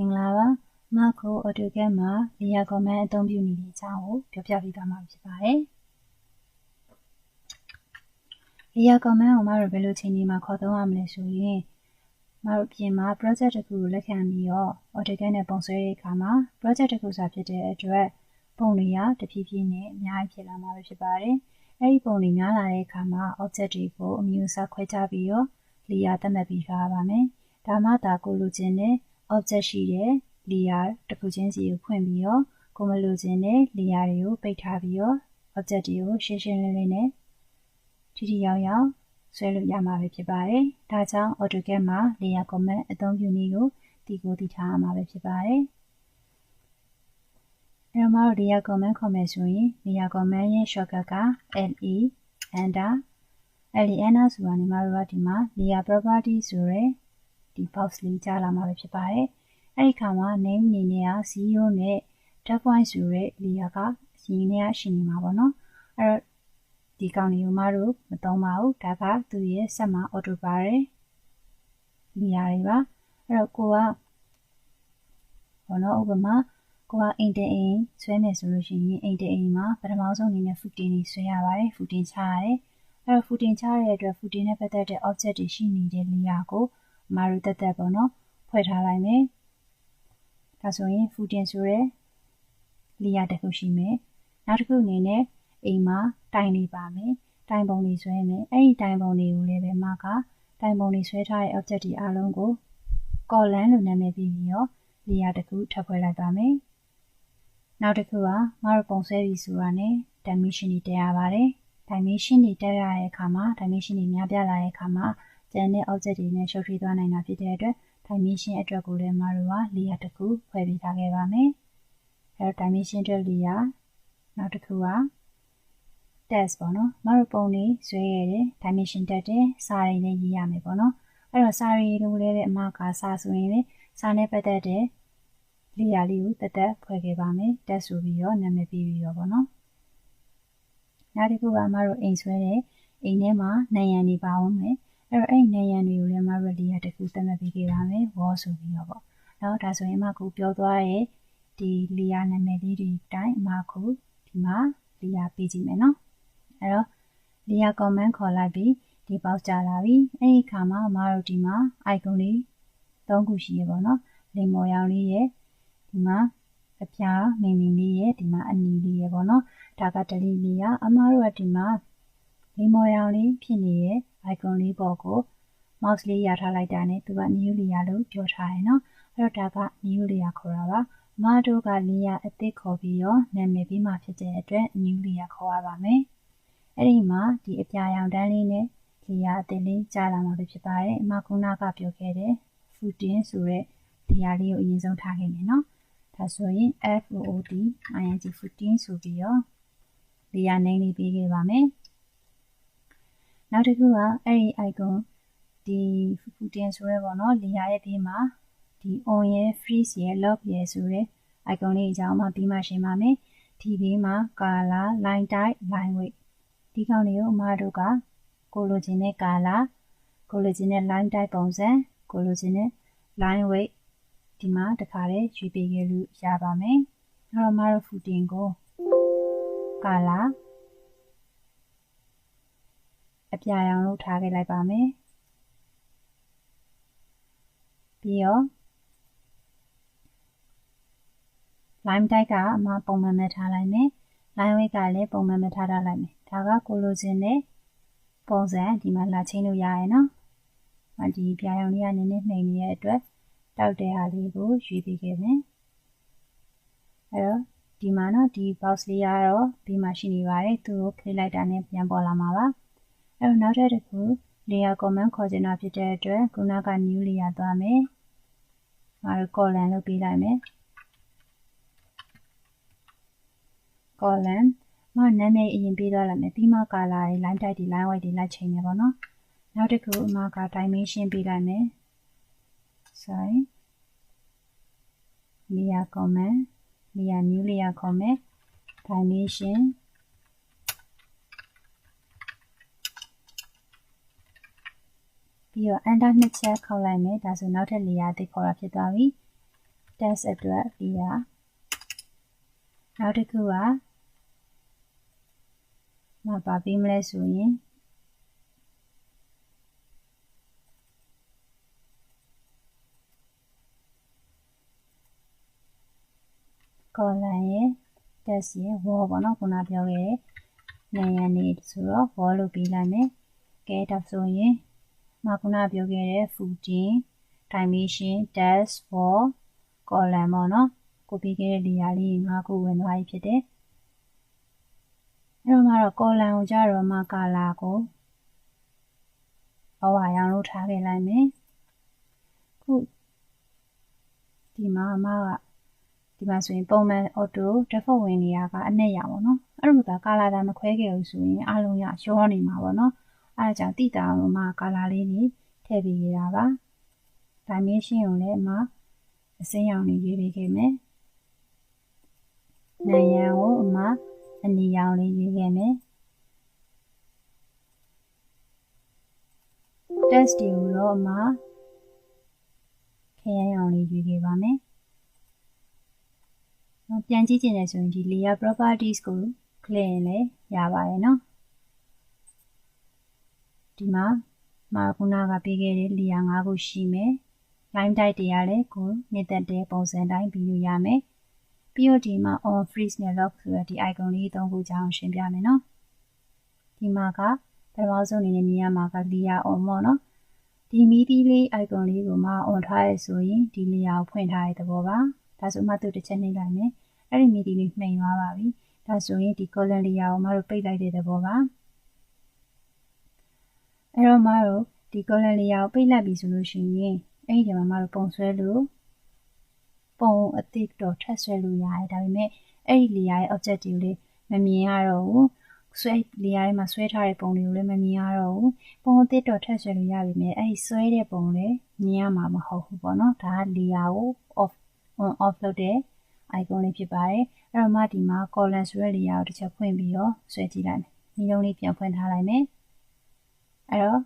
မင်္ဂလာပါမခို AutoCAD မှာ layer command အသုံးပြုနေတဲ့အကြောင်းကိုပြောပြပေးသွားမှာဖြစ်ပါတယ် layer command ကိုမတို့ဘယ်လိုချိန်ဒီမှာခေါ်သုံးရမလဲဆိုရင်မတို့ပြင်မှာ project တစ်ခုကိုလက်ခံပြီးတော့ AutoCAD နဲ့ပုံဆွဲတဲ့အခါမှာ project တစ်ခုစာဖြစ်တဲ့အတွက်ပုံတွေကတဖြည်းဖြည်းနဲ့အများကြီးဖြစ်လာမှာဖြစ်ပါတယ်အဲ့ဒီပုံတွေများလာတဲ့အခါမှာ object တွေကိုအမျိုးအစားခွဲခြားပြီးတော့ layer သတ်မှတ်ပြီးထားရပါမယ်ဒါမှသာကိုလိုချင်တဲ့ object ရှိတဲ့ layer တစ်ခုချင်းစီကိုဖွင့်ပြီးတော့ကိုမလိုချင်တဲ့ layer တွေကိုပိတ်ထားပြီးတော့ object တွေကိုရှင်းရှင်းလင်းလင်းနဲ့ထိထိရောက်ရောက်ဆွဲလို့ရမှာပဲဖြစ်ပါတယ်။ဒါကြောင့် AutoCAD မှာ layer command အသုံးပြုနည်းကိုဒီကိုတည်ထားရမှာပဲဖြစ်ပါတယ်။အဲတော့မတို့ layer command ခေါ်မယ်ဆိုရင် layer command ရဲ့ shortcut က LE enter LE enter ဆိုတာညီမတို့ကဒီမှာ layer property ဆိုရယ် ဒီ box လေးကြားလာမှာပဲဖြစ်ပါတယ်။အဲ့ဒီခါမှာ name အနေနဲ့က0နဲ့ tab point ဆိုတဲ့ layer ကစီနဲ့ရှိနေမှာပေါ့နော်။အဲ့တော့ဒီကောင်လေးကိုမတို့မသုံးပါဘူး။ဒါကသူ့ရဲ့ဆက်မှာ auto ပါတယ် layer တွေပါ။အဲ့တော့ကိုကဘောနော်ဥပမာကိုကအိမ်တအိမ်ဆွဲမယ်ဆိုလို့ရှိရင်အိမ်တအိမ်မှာပထမဆုံးအနေနဲ့ footing တွေဆွဲရပါတယ် footing ချရတယ်အဲ့တော့ footing ချရတဲ့အတွက် footing နဲ့ပတ်သက်တဲ့ object တွေရှိနေတဲ့ layer ကိုအ မားတို့တက်တက်ပေါ့နော်ဖွဲ့ထားလိုက်မယ်ဒါဆိုရင် footing ဆိုရဲ layer တစ်ခုရှိမယ်နောက်တစ်ခုအနေနဲ့အိမ်မှာတိုင်လေးပါမယ်တိုင်ပုံတွေဆွဲမယ်အဲ့ဒီတိုင်ပုံတွေကိုလည်းပဲမှာကတိုင်ပုံတွေဆွဲထားတဲ့ object တွေအားလုံးကို column လို့နာမည်ပေးပြီးတော့ layer တစ်ခုထပ်ဖွဲ့လိုက်ပါမယ်နောက်တစ်ခုကမတို့ပုံဆွဲပြီးဆိုတာနဲ့ dimension တွေတက်ရပါတယ် dimension တွေတက်ရတဲ့အခါမှာ dimension တွေများပြားလာတဲ့အခါမှာ ကျန်တဲ့ object တွေနဲ့ရှုပ်ထွေးသွားနိုင်တာဖြစ်တဲ့အတွက် dimension အတွက်ကိုလည်းမတို့က layer တစ်ခုဖွဲ့ပေးထားခဲ့ပါမယ်အဲတော့ dimension အတွက် layer နောက်တစ်ခုက test ပေါ့နော်မတို့ပုံတွေဆွဲရတယ် dimension တက်တယ်စာတွေလည်းရေးရမယ်ပေါ့နော်အဲ့တော့စာတွေလိုလည်းပဲအမကစာဆိုရင်လည်းစာနဲ့ပတ်သက်တဲ့ layer လေးကိုတက်တက်ဖွဲ့ခဲ့ပါမယ်တက်ဆိုပြီးတော့နာမည်ပေးပြီးတော့ပေါ့နော်နောက်တစ်ခုကမတို့အိမ်ဆွဲတဲ့အိမ်ထဲမှာနံရံတွေပါအောင်မယ် အဲ့တော့အဲ့နံရံတွေကိုလည်းမတို့ layer တစ်ခုသတ်မှတ်ပေးခဲ့ပါမယ် wall ဆိုပြီးတော့ပေါ့နော်ဒါဆိုရင်အမကူပြောသွားတဲ့ဒီ layer နာမည်လေးတွေတိုင်းအမကူဒီမှာ layer ပေးကြည့်မယ်နော်အဲ့တော့ layer command ခေါ်လိုက်ပြီးဒီ box ကြလာပြီအဲ့ဒီခါမှာအမတို့ဒီမှာ icon လေး၃ခုရှိရပေါ့နော်လင်မော်ရောင်လေးရဲ့ဒီမှာအပြားမိန်မိန်လေးရဲ့ဒီမှာအနီလေးရဲ့ပေါ့နော်ဒါက delete လေးရအမားတို့ကဒီမှာလင်မော်ရောင်လေးဖြစ်နေတဲ့ icon လေးပေါ်ကို mouse လေးရထားလိုက်တာနဲ့သူက new layer လို့ပြောထားတယ်နော်အဲ့တော့ဒါက new layer ခေါ်တာပါမတို့က layer အသစ်ခေါ်ပြီးတော့နာမည်ပေးမှဖြစ်တဲ့အတွက် new layer ခေါ်ရပါမယ်အဲ့ဒီမှာဒီအပြာရောင်တန်းလေးနဲ့ layer အသစ်လေးကြားလာမှာဖြစ်ပါတယ်အမခုနကပြောခဲ့တဲ့ footing ဆိုတဲ့ layer လေးကိုအရင်ဆုံးထားခဲ့မယ်နော်ဒါဆိုရင် FOOD ing 15ဆိုပြီးတော့ layer name လေးပေးခဲ့ပါမယ် နောက်တစ်ခုကအဲ့ဒီ icon ဒီ footing ဆိုရဲပေါ့နော် layer ရဲ့ဘေးမှာဒီ on ရဲ့ freeze ရဲ့ lock ရဲ့ဆိုရဲ icon လေးအကြောင်းမှပြီးမှရှင်းပါမယ်ဒီဘေးမှာ color line type line weight ဒီကောင်လေးကိုအမတို့ကကိုလိုချင်တဲ့ color ကိုလိုချင်တဲ့ line type ပုံစံကိုလိုချင်တဲ့ line weight ဒီမှာတခါလေးရွေးပေးခဲ့လို့ရပါမယ်။အဲ့တော့မတို့ဖူတင်ကိုကာလာ အပြာရောင်လို့ထားခဲ့လိုက်ပါမယ်။ပြီးတော့ line type ကအမှပုံမှန်မဲ့ထားလိုက်မယ်။ line weight ကလည်းပုံမှန်မဲ့ထားထားလိုက်မယ်။ဒါကကိုလိုချင်တဲ့ပုံစံဒီမှာလာချင်းလို့ရရဲ့နော်။ဒီပြာရောင်လေးကနည်းနည်းနှိမ်နေတဲ့အတွက်တောက်တဲ့ဟာလေးကိုရွေးပေးခဲ့မယ်အဲ့တော့ဒီမှာနော်ဒီ box လေးကတော့ဒီမှာရှိနေပါတယ်သူ့ကို click လိုက်တာနဲ့ပြန်ပေါ်လာမှာပါ အဲ့တော့နောက်ထပ်တစ်ခု layer command ခေါ်ချင်တာဖြစ်တဲ့အတွက်ခုနက new layer သွားမယ်ငါတို့ column လုပ်ပေးလိုက်မယ် column မနာမည်အရင်ပေးသွားလိုက်မယ်ပြီးမှ color တွေ line type တွေ line weight တွေလိုက်ချိန်မယ်ပေါ့နော်နောက်တစ်ခုအမက dimension ပေးလိုက်မယ် sorry layer comment layer new layer comment dimension ပြီးတော့ enter နှစ်ချက်ခေါက်လိုက်မယ်ဒါဆိုနောက်ထပ် layer အသစ်ခေါ်တာဖြစ်သွားပြီ test အတွက်ဒီရနောက်တစ်ခုကမပါပေးမလဲဆိုရင်ကောလန်ရဲ့ test ရဲ့ wall ပေါ့နော်ခုနပြောခဲ့တဲ့နေရနေဆိုတော့ wall လို့ပြီးလိုက်မယ်ကဲဒါဆိုရင် မခုနပြောခဲ့တဲ့ footing dimension test wall column ပေါ့နော်ကိုပြီးခဲ့တဲ့နေရာလေး၅ခုဝင်သွားပြီဖြစ်တယ်အဲ့တော့မှတော့ column ကိုကြတော့မှ color ကိုအဝါရောင်လို့ထားခဲ့လိုက်မယ်ခုဒီမှာအမကဒီမှာဆိုရင်ပုံမှန် auto default ဝင်နေတာကအနက်ရောင်ပေါ့နော်အဲ့လိုမျိုးက color တာမခွဲခဲ့ဘူးဆိုရင်အလုံးရရောနေမှာပေါ့နော် အဲ့ဒါကြောင့်တိတာအောင်မှ color လေးတွေထည့်ပေးရတာပါ dimension ကိုလည်းအမအစိမ်းရောင်လေးရွေးပေးခဲ့မယ်နံရံကိုအမအနီရောင်လေးရွေးခဲ့မယ် test တွေကိုတော့အမခရမ်းရောင်လေးရွေးခဲ့ပါမယ်ပြန်ကြည့်ချင်တယ်ဆိုရင်ဒီ layer properties ကို click ရင်လည်းရပါတယ်နော် ဒီမှာမှာခုနကပေးခဲ့တဲ့ layer ၅ခုရှိမယ် line type တွေကလည်းကိုနှစ်သက်တဲ့ပုံစံတိုင်းပြီးလို့ရမယ်ပြီးတော့ဒီမှာ on freeze နဲ့ lock ဆိုတဲ့ဒီ icon လေးသုံးခုကြောင်းရှင်းပြမယ်နော်ဒီမှာကပထမဆုံးအနေနဲ့မြင်ရမှာက layer on ပေါ့နော်ဒီမီဒီလေး icon လေးကိုမှ on ထားရဆိုရင်ဒီ layer ကိုဖွင့်ထားတဲ့သဘောပါဒါဆိုမှသူတစ်ချက်နှိပ်လိုက်မယ်အဲ့ဒီမီဒီလေးမှိန်သွားပါပြီဒါဆိုရင်ဒီ column layer ကိုမှတို့ပိတ်လိုက်တဲ့သဘောပါ အဲ့တော့မှတို့ဒီ column layer ကိုပိတ်လိုက်ပြီဆိုလို့ရှိရင်အဲ့ဒီထဲမှာမှတို့ပုံဆွဲလို့ပုံအသစ်တော့ထပ်ဆွဲလို့ရတယ်ဒါပေမဲ့အဲ့ဒီ layer ရဲ့ objective လေးမမြင်ရတော့ဘူးဆွဲ layer ထဲမှာဆွဲထားတဲ့ပုံတွေကိုလည်းမမြင်ရတော့ဘူးပုံအသစ်တော့ထပ်ဆွဲလို့ရပြီမြဲအဲ့ဒီဆွဲတဲ့ပုံလည်းမြင်ရမှာမဟုတ်ဘူးပေါ့နော်ဒါက layer ကို off on off လုပ်တဲ့ icon လေးဖြစ်ပါတယ်အဲ့တော့မှဒီမှာ column ဆိုတဲ့ layer ကိုတစ်ချက်ဖွင့်ပြီးတော့ဆွဲကြည့်လိုက်မယ်ဒီလုံးလေးပြန်ဖွင့်ထားလိုက်မယ် အဲ့တော့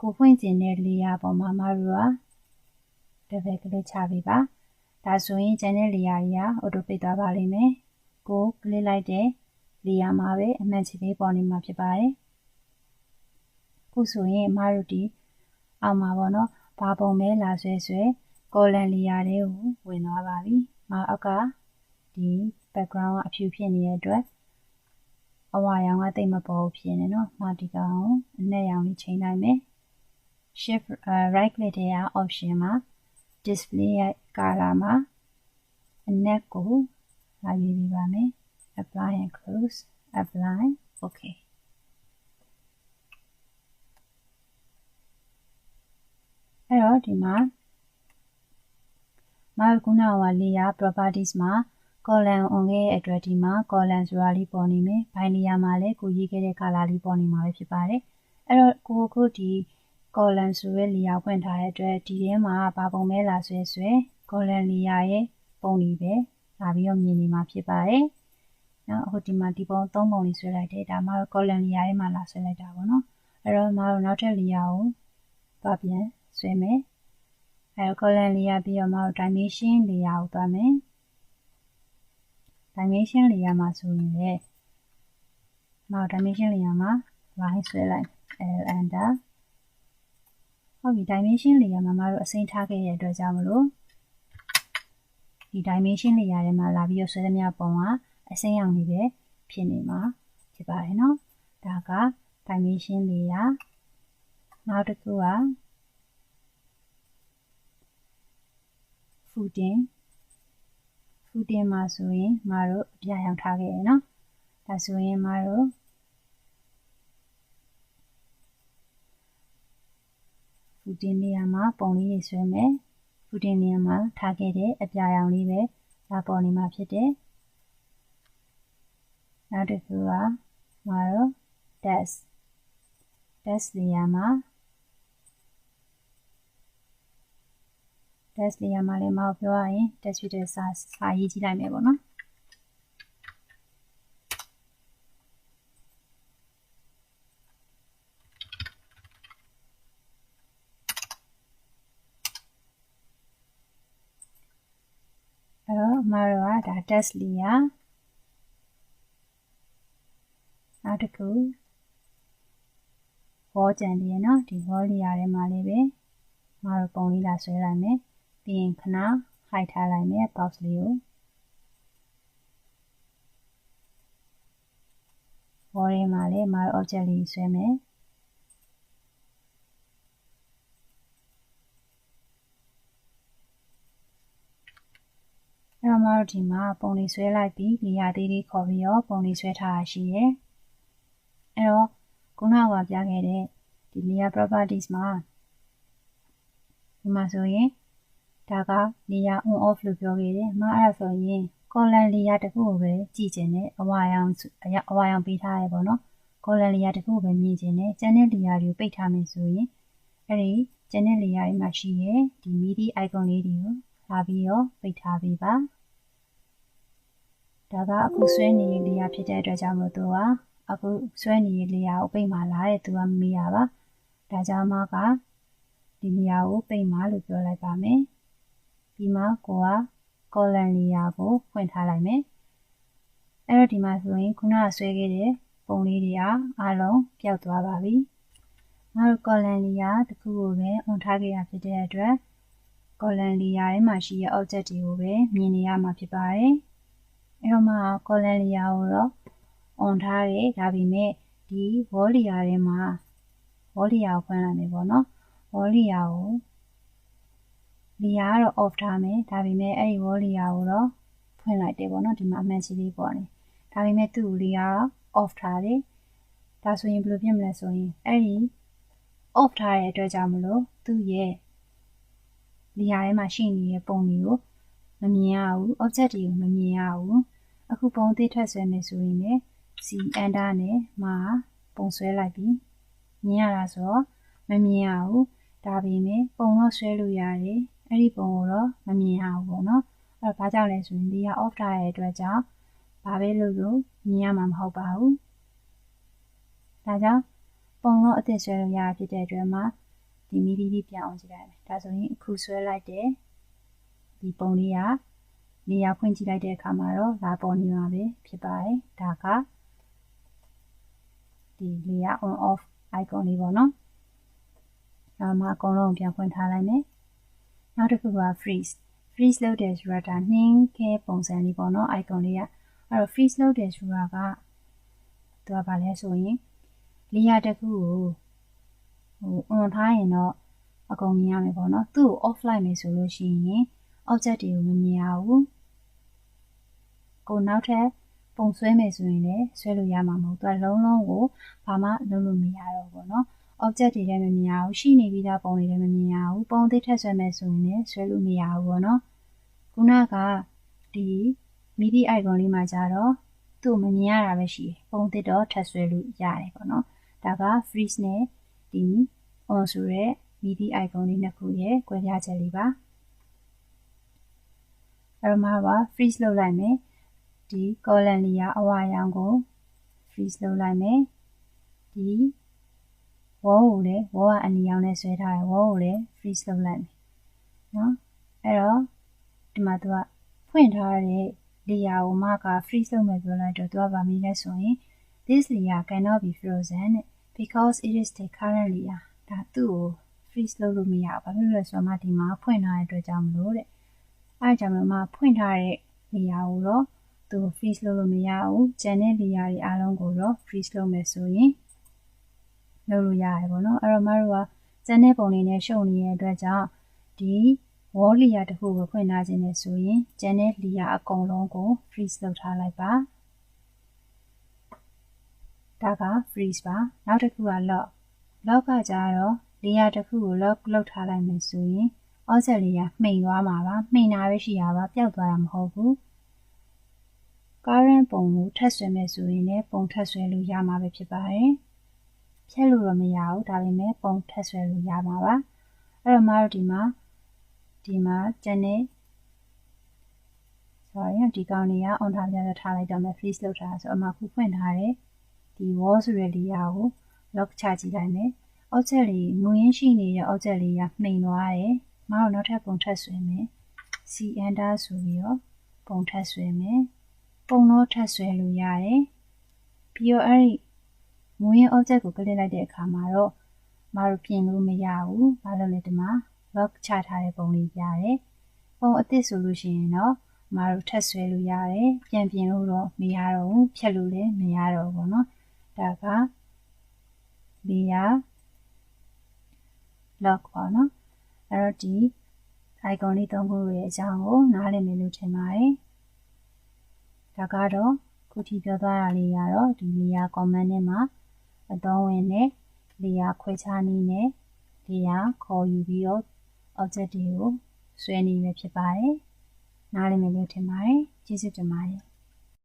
ကိုဖွင့်ခြင်းတဲ့ layer ပေါ်မှာမတို့က double click ချပေးပါဒါဆိုရင်ကျန်တဲ့ layer တွေက auto ပိတ်သွားပါလိမ့်မယ်ကို click လိုက်တဲ့ layer မှာပဲအမှန်ချီလေးပေါ်နေမှာဖြစ်ပါတယ်ခုဆိုရင်အမတို့ဒီအောက်မှာပေါ့နော်ဘာပုံပဲလာဆွဲဆွဲ column layer တွေကိုဝင်သွားပါပြီ။မအောက်ကဒီ background ကအဖြူဖြစ်နေတဲ့အတွက် အဝါရောင်ကတိတ်မပေါ်ဘူးဖြစ်နေနော်။မဒီကောင်အနက်ရောင်လေးချိန်လိုက်မယ်။ shift right click တဲ့က option မှာ display ရဲ့ color မှာအနက်ကိုလာရွေးပေးပါမယ်။ apply and close apply okay အဲ့တော့ဒီမှာမခုနက layer properties မှာ column on ရဲ့အတွက်ဒီမှာ column ဆိုတာလေးပေါ်နေမယ်။ by layer မှာလည်းကိုရေးခဲ့တဲ့ color လေးပေါ်နေမှာပဲဖြစ်ပါတယ်။အဲ့တော့ကိုခုဒီ column ဆိုတဲ့ layer ဖွင့်ထားတဲ့အတွက်ဒီထဲမှာဘာပုံမဲလာဆွဲဆွဲ column layer ရဲ့ပုံတွေပဲလာပြီးတော့မြင်နေမှာဖြစ်ပါတယ်။နော်အခုဒီမှာဒီပုံ၃ပုံလေးဆွဲလိုက်တယ်ဒါမှတော့ column layer ထဲမှာလာဆွဲလိုက်တာပေါ့နော်။အဲ့တော့မတို့နောက်ထပ် layer ကိုသွားပြန်ဆွဲမယ်။အဲ column layer ပြီးတော့မှ dimension layer ကိုသွားမယ် dimension layer မှာဆိုရင်လေမ dimension layer မှာ line ဆွဲလိုက် l enter ဟုတ်ပြီ dimension layer မှာမတို့အစိမ်းထားခဲ့ရတဲ့အတွက်ကြောင့်မလို့ဒီ dimension layer ထဲမှာလာပြီးတော့ဆွဲသမျှပုံကအစိမ်းရောင်လေးပဲဖြစ်နေမှာဖြစ်ပါတယ်နော်ဒါက dimension layer နောက်တစ်ခုက footing footing မှာဆိုရင်မတို့အပြရောင်ထားခဲ့ရနော်ဒါဆိုရင်မတို့ footing နေရာမှာပုံလေးတွေဆွဲမယ် footing နေရာမှာထားခဲ့တဲ့အပြရောင်လေးပဲလာပေါ်နေမှာဖြစ်တယ်နောက်တစ်ခုကမတို့ desk desk နေရာမှာ test layer မှာလည်းမအောင်ပြောရရင် test filter စာစာရေးကြည့်လိုက်မယ်ပေါ့နော်ဒါ test layer နောက်တစ်ခု wall ကြံသေးရနော်ဒီ wall layer ထဲမှာလေးပဲမတို့ပုံလေးလာဆွဲလိုက်မယ် ပြီးရင်ခဏ hide ထားလိုက်မယ် box လေးကို wall ထဲမှာလည်းမတို့ object လေးဆွဲမယ်အဲ့တော့မတို့ဒီမှာပုံလေးဆွဲလိုက်ပြီးနေရာသေးလေးခေါ်ပြီးတော့ပုံလေးဆွဲထားတာရှိရယ်အဲ့တော့ခုနကပြခဲ့တဲ့ဒီ layer properties မှာဒီမှာဆိုရင် ဒါက layer on off လို့ပြောခဲ့တယ်။မအဲ့ဒါဆိုရင် column layer တစ်ခုကိုပဲကြည့်ခြင်းနဲ့အဝါရောင်အဝါရောင်ပေးထားရပေါ့နော်။ column layer တစ်ခုကိုပဲမြင်ခြင်းနဲ့ကျန်တဲ့ layer တွေကိုပိတ်ထားမယ်ဆိုရင်အဲ့ဒီကျန်တဲ့ layer တွေမှာရှိရဲ့ဒီ MIDI icon လေးတွေကိုလာပြီးတော့ပိတ်ထားပေးပါ။ဒါကအခုဆွဲနေတဲ့ layer ဖြစ်တဲ့အတွက်ကြောင့်မို့သူကအခုဆွဲနေတဲ့ layer ကိုပိတ်မှလာတဲ့သူကမမေးရပါ။ဒါကြောင့်မှကဒီနေရာကိုပိတ်မှလို့ပြောလိုက်ပါမယ်။ ဒီမှာကိုက column layer ကိုဖွင့်ထားလိုက်မယ်။အဲ့တော့ဒီမှာဆိုရင်ခုနကဆွဲခဲ့တဲ့ပုံလေးတွေကအားလုံးပျောက်သွားပါပြီ။ငါတို့ column layer တခုကိုပဲ on ထားခဲ့ရဖြစ်တဲ့အတွက် column layer ထဲမှာရှိတဲ့ object တွေကိုပဲမြင်နေရမှာဖြစ်ပါတယ်။အဲ့တော့မှ column layer ကိုတော့ on ထားတယ်ဒါပေမဲ့ဒီ wall layer ထဲမှာ wall layer ကိုဖွင့်လိုက်မယ်ပေါ့နော်။ wall layer ကို layer ကတော့ off ထားမယ်ဒါပေမဲ့အဲ့ဒီ wall layer ကိုတော့ဖွင့်လိုက်တယ်ပေါ့နော်ဒီမှာအမှန်ကြီးလေးပေါ်နေဒါပေမဲ့သူ့ layer off ထားတယ်ဒါဆိုရင်ဘယ်လိုဖြစ်မလဲဆိုရင်အဲ့ဒီ off ထားတဲ့အတွက်ကြောင့်မလို့သူ့ရဲ့ layer ထဲမှာရှိနေတဲ့ပုံတွေကိုမမြင်ရဘူး object တွေကိုမမြင်ရဘူးအခုပုံသေးထပ်ဆွဲမယ်ဆိုရင်လည်း C enter နဲ့မှာပုံဆွဲလိုက်ပြီးမြင်ရတာဆိုတော့မမြင်ရဘူးဒါပေမဲ့ပုံတော့ဆွဲလို့ရတယ် အဲ့ဒီပုံကိုတော့မမြင်ရဘူးပေါ့နော်အဲ့တော့ဘာကြောင့်လဲဆိုရင်ဒီက off ထားတဲ့အတွက်ကြောင့်ဘာပဲလို့လို့မြင်ရမှာမဟုတ်ပါဘူးဒါကြောင့်ပုံတော့အသစ်ဆွဲလို့ရဖြစ်တဲ့အတွက်မှာဒီမီဒီလေးပြန်အောင်ကြည့်လိုက်မယ်ဒါဆိုရင်အခုဆွဲလိုက်တဲ့ဒီပုံလေးကနေရာဖွင့်ကြည့်လိုက်တဲ့အခါမှာတော့လာပေါ်နေမှာပဲဖြစ်ပါတယ်ဒါကဒီ layer on off icon လေးပေါ့နော်ဒါမှအကုန်လုံးပြန်ဖွင့်ထားလိုက်မယ် နောက်တစ်ခုက freeze freeze လုပ်တယ်ဆိုတာဒါနှင်းခဲပုံစံလေးပေါ့နော် icon လေးကအဲ့တော့ freeze လုပ်တယ်ဆိုတာကသူကဘာလဲဆိုရင်လေယာတစ်ခုကိုဟို on ထားရင်တော့အကုန်မြင်ရမယ်ပေါ့နော်သူ့ကို off လိုက်မယ်ဆိုလို့ရှိရင် object တွေကိုမမြင်ရဘူးကိုနောက်ထပ်ပုံဆွဲမယ်ဆိုရင်လည်းဆွဲလို့ရမှာမဟုတ်သူကလုံးလုံးကိုဘာမှလုပ်လို့မရတော့ဘူးပေါ့နော် object တွေလည်းမမြင်ရဘူးရှိနေပြီးသားပုံတွေလည်းမမြင်ရဘူးပုံသစ်ထက်ဆွဲမယ်ဆိုရင်လည်းဆွဲလို့မရဘူးပေါ့နော်ခုနကဒီ MIDI icon လေးမှာကြတော့သူ့မမြင်ရတာပဲရှိတယ်ပုံသစ်တော့ထက်ဆွဲလို့ရတယ်ပေါ့နော်ဒါက freeze နဲ့ဒီ on ဆိုတဲ့ MIDI icon လေးနှစ်ခုရဲ့ကွဲပြားချက်လေးပါအဲ့တော့မှာပါ freeze လုပ်လိုက်မယ်ဒီ column layer အဝါရောင်ကို freeze လုပ်လိုက်မယ်ဒီ wall ကိုလည်း wall ကအနီရောင်နဲ့ဆွဲထားတယ် wall ကိုလည်း freeze လုပ်လိုက်မယ်နော်အဲ့တော့ဒီမှာသူကဖွင့်ထားတဲ့ layer ကိုမှက freeze လုပ်မယ်ပြောလိုက်တော့သူကဗာမေးလဲဆိုရင် this layer cannot be frozen because it is the current layer ဒါသူ့ကို freeze လုပ်လို့မရဘူးဘာဖြစ်လို့လဲဆိုတော့မှဒီမှာဖွင့်ထားတဲ့အတွက်ကြောင့်မလို့တဲ့အဲဒါကြောင့်မှဖွင့်ထားတဲ့ layer ကိုတော့သူ freeze လုပ်လို့မရဘူးကျန်တဲ့ layer တွေအားလုံးကိုတော့ freeze လုပ်မယ်ဆိုရင် လုပ်လို့ရတယ်ပေါ့နော်အဲ့တော့မတို့ကကျန်တဲ့ပုံတွေနဲ့ရှုပ်နေတဲ့အတွက်ကြောင့်ဒီ wall layer တစ်ခုကိုဖွင့်ထားခြင်းနဲ့ဆိုရင်ကျန်တဲ့ layer အကုန်လုံးကို freeze လုပ်ထားလိုက်ပါဒါက freeze ပါနောက်တစ်ခုက lock lock ကကြတော့ layer တစ်ခုကို lock လုပ်ထားလိုက်မယ်ဆိုရင် object layer မှိန်သွားမှာပါမှိန်တာပဲရှိရပါပျောက်သွားတာမဟုတ်ဘူး current ပုံကိုထပ်ဆွဲမယ်ဆိုရင်လည်းပုံထပ်ဆွဲလို့ရမှာပဲဖြစ်ပါတယ် ဖြတ်လို့တော့မရဘူးဒါပေမဲ့ပုံထက်ဆွဲလို့ရမှာပါအဲ့တော့မတို့ဒီမှာဒီမှာကျန်နေ sorry ဒီကောင်လေးက on ထားပြတော့ထားလိုက်တော့မယ် freeze လုပ်ထားဆိုအမှခုဖွင့်ထားတယ်ဒီ wall ဆိုတဲ့ layer ကို lock ချကြည့်လိုက်မယ် object လေးငွေရင်းရှိနေတဲ့ object လေးကမှိန်သွားတယ်မတို့နောက်ထပ်ပုံထက်ဆွဲမယ် c enter ဆိုပြီးတော့ပုံထပ်ဆွဲမယ်ပုံတော့ထပ်ဆွဲလို့ရတယ်ပြီးတော့အဲ့ဒီ မူရင်း object ကို click လိုက်တဲ့အခါမှာတော့မတို့ပြင်လို့မရဘူးဘာလို့လဲဒီမှာ lock ချထားတဲ့ပုံလေးပြရတယ်ပုံအသစ်ဆိုလို့ရှိရင်တော့မတို့ထပ်ဆွဲလို့ရတယ်ပြန်ပြင်လို့တော့မရတော့ဘူးဖြတ်လို့လည်းမရတော့ဘူးပေါ့နော်ဒါက layer lock ပေါ့နော်အဲ့တော့ဒီ icon လေးသုံးခုရဲ့အကြောင်းကိုနားလည်မယ်လို့ထင်ပါတယ်ဒါကတော့ခုထိပြောသွားတာလေးကတော့ဒီ layer command နဲ့မှာ အသုံးဝင်တဲ့ layer ခွဲခြားနည်းနဲ့ layer ခေါ်ယူပြီးတော့ object တွေကိုဆွဲနေရဖြစ်ပါတယ်နားလည်မယ်လို့ထင်ပါတယ်ကျေးဇူးတင်ပါတယ်